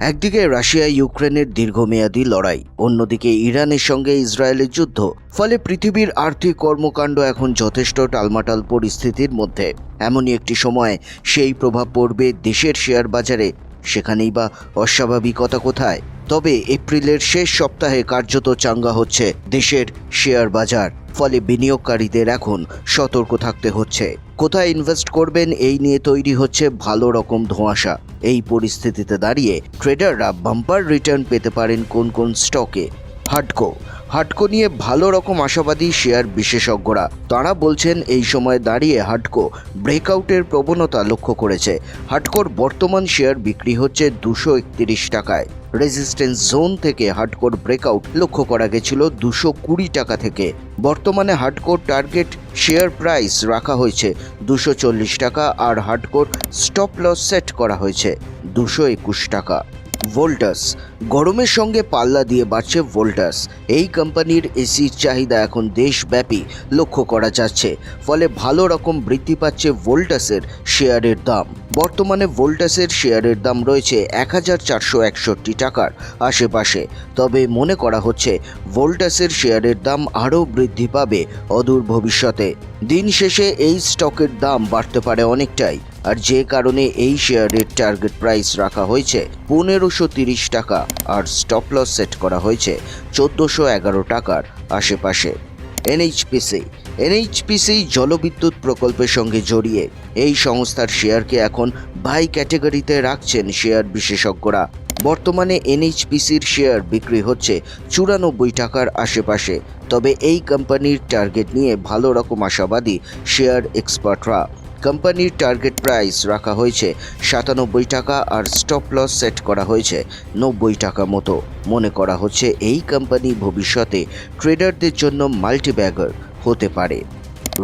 একদিকে রাশিয়া ইউক্রেনের দীর্ঘমেয়াদী লড়াই, অন্যদিকে ইরানের সঙ্গে ইসরায়েলের যুদ্ধ, ফলে পৃথিবীর আর্থিক কর্মকাণ্ড এখন যথেষ্ট টালমাটাল পরিস্থিতির মধ্যে। এমনই একটি সময়ে, সেই প্রভাব পড়বে দেশের শেয়ার বাজারে, সেখানেই বা অস্বাভাবিকতা কোথায়? তবে এপ্রিলের শেষ সপ্তাহে কার্যত চাঙ্গা হচ্ছে দেশের শেয়ার বাজার, ফলে বিনিয়োগকারীদের এখন সতর্ক থাকতে হচ্ছে। কোথায় ইনভেস্ট করবেন এই নিয়ে তৈরি হচ্ছে ভালো রকম ধোঁয়াশা। এই পরিস্থিতিতে দাঁড়িয়ে ট্রেডাররা বাম্পার রিটার্ন পেতে পারেন কোন কোন স্টকে হাটকো। হাটকো নিয়ে ভালো রকম আশাবাদী শেয়ার বিশেষজ্ঞরা। তারা বলছেন, এই সময় দাঁড়িয়ে হাটকো ব্রেকআউটের প্রবণতা লক্ষ্য করেছে। হাটকোর বর্তমান শেয়ার বিক্রি হচ্ছে দুশো টাকায়। রেজিস্ট্যান্স জোন থেকে হার্ডকোর ব্রেকআউট লক্ষ্য করা গেছিল দুশো কুড়ি টাকা থেকে। বর্তমানে হার্ডকোর টার্গেট শেয়ার প্রাইস রাখা হয়েছে দুশো চল্লিশ টাকা আর হার্ডকোর স্টপ লস সেট করা হয়েছে দুশো একুশ টাকা। ভোল্টাস গরমের সঙ্গে পাল্লা দিয়ে বাড়ছে ভোল্টাস এই কোম্পানির এসির চাহিদা এখন দেশব্যাপী, লক্ষ্য করা যাচ্ছে। ফলে ভালো রকম বৃদ্ধি পাচ্ছে ভোল্টাসের শেয়ারের দাম। বর্তমানে ভোল্টাসের শেয়ারের দাম রয়েছে এক হাজার চারশো একষট্টি টাকার আশেপাশে। তবে মনে করা হচ্ছে ভোল্টাসের শেয়ারের দাম আরও বৃদ্ধি পাবে অদূর ভবিষ্যতে। দিন শেষে এই স্টকের দাম বাড়তে পারে অনেকটাই। আর যে কারণে এই শেয়ারের টার্গেট প্রাইস রাখা হয়েছে পনেরোশো তিরিশ টাকা আর স্টপ লস সেট করা হয়েছে চোদ্দোশো এগারো টাকার আশেপাশে। এনএইচপিসি এনএইচপিসি জলবিদ্যুৎ প্রকল্পের সঙ্গে জড়িয়ে এই সংস্থার শেয়ারকে এখন বাই ক্যাটেগরিতে রাখছেন শেয়ার বিশেষজ্ঞরা। বর্তমানে এনএইচপিসির শেয়ার বিক্রি হচ্ছে চুরানব্বই টাকার আশেপাশে। তবে এই কোম্পানির টার্গেট নিয়ে ভালো রকম আশাবাদী শেয়ার এক্সপার্টরা। কোম্পানির টার্গেট প্রাইস রাখা হয়েছে সাতানব্বই টাকা আর স্টপ লস সেট করা হয়েছে নব্বই টাকা মতো। মনে করা হচ্ছে এই কোম্পানি ভবিষ্যতে ট্রেডারদের জন্য মাল্টিব্যাগার হতে পারে।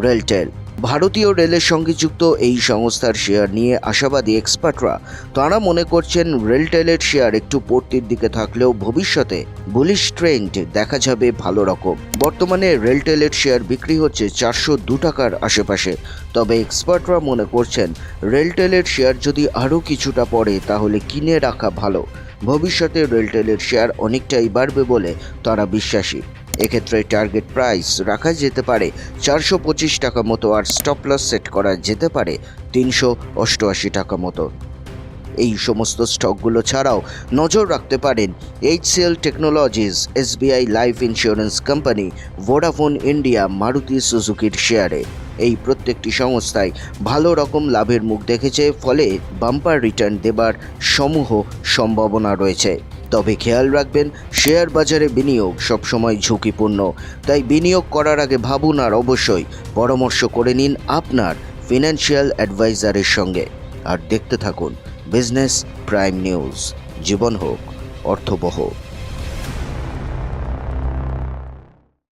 রেলটেল ভারতীয় রেলের সঙ্গে যুক্ত এই সংস্থার শেয়ার নিয়ে আশাবাদী এক্সপার্টরা, তাঁরা মনে করছেন রেলটেলের শেয়ার একটু পড়তির দিকে থাকলেও ভবিষ্যতে বুলিশ ট্রেন্ড দেখা যাবে ভালো রকম। বর্তমানে রেলটেলের শেয়ার বিক্রি হচ্ছে চারশো দু টাকার আশেপাশে। তবে এক্সপার্টরা মনে করছেন রেলটেলের শেয়ার যদি আরও কিছুটা পড়ে তাহলে কিনে রাখা ভালো। ভবিষ্যতে রেলটেলের শেয়ার অনেকটাই বাড়বে বলে তারা বিশ্বাসী। এক্ষেত্রে টার্গেট প্রাইস রাখা যেতে পারে। চারশো পঁচিশ টাকা মতো আর স্টপ লস সেট করা যেতে পারে তিনশো অষ্টআশি টাকা মতো। এই সমস্ত স্টকগুলো ছাড়াও নজর রাখতে পারেন HCL Technologies SBI Life Insurance company Vodafone India Maruti সুজুকির শেয়ারে এই প্রত্যেকটি সংস্থায় ভালো রকম লাভের মুখ দেখেছে, ফলে বাম্পার রিটার্ন দেবার সমূহ সম্ভাবনা রয়েছে। তবে খেয়াল রাখবেন, শেয়ার বাজারে বিনিয়োগ সবসময় ঝুঁকিপূর্ণ। তাই বিনিয়োগ করার আগে ভাবুন আর অবশ্যই পরামর্শ করে নিন আপনার ফিনান্সিয়াল অ্যাডভাইজারের সঙ্গে। আর দেখতে থাকুন বিজনেস প্রাইম নিউজ। জীবন হোক, অর্থবহ।